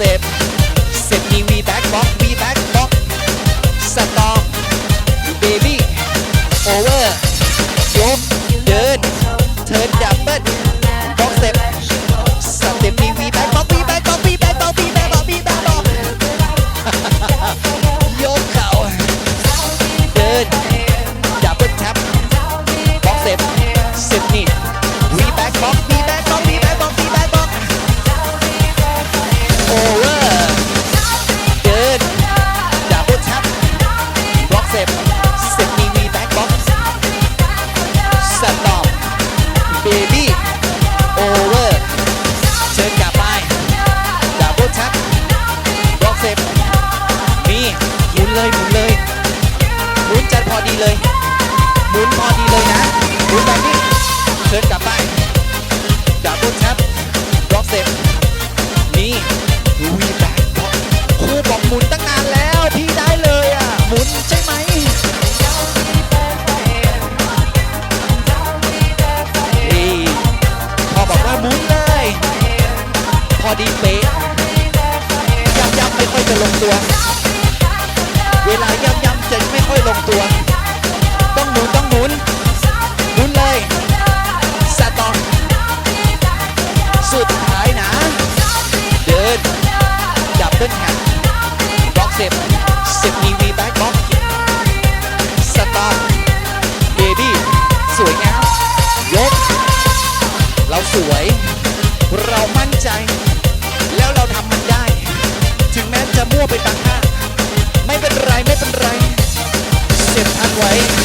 เต็ปเสร็จมีวีแบ็กบ็อกวีแบ็กบ็อกสตอมเบบี้โอเวอร์ยกเดินเธอดับเบิล ดพอดีเลยหมุนพอดีเลยนะหมุนแบบนี้เชิญกลับบ้านดับเบิลแท็บล็อกเซฟนี่วีแบ็คครูบอกหมุนตั้งนานแล้วพี่ได้เลยอะหมุนใช่ไหมนี่พอบอกว่าหมุนเลยพอดีเป๊ะย้ำย้ำไม่ค่อยจะลงตัว เวลาย้ำย้ำจะไม่ค่อยลงตัว ดินแฮบล็อกเซฟเซฟมีวีแบ็กบล็อกสตอร์เบบี้สวยงามยก เราสวย เรามั่นใจ แล้วเราทำมันได้ ถึงแม้จะมั่วไปต่างหน้า ไม่เป็นไร ไม่เป็นไร เสร็จทันไว้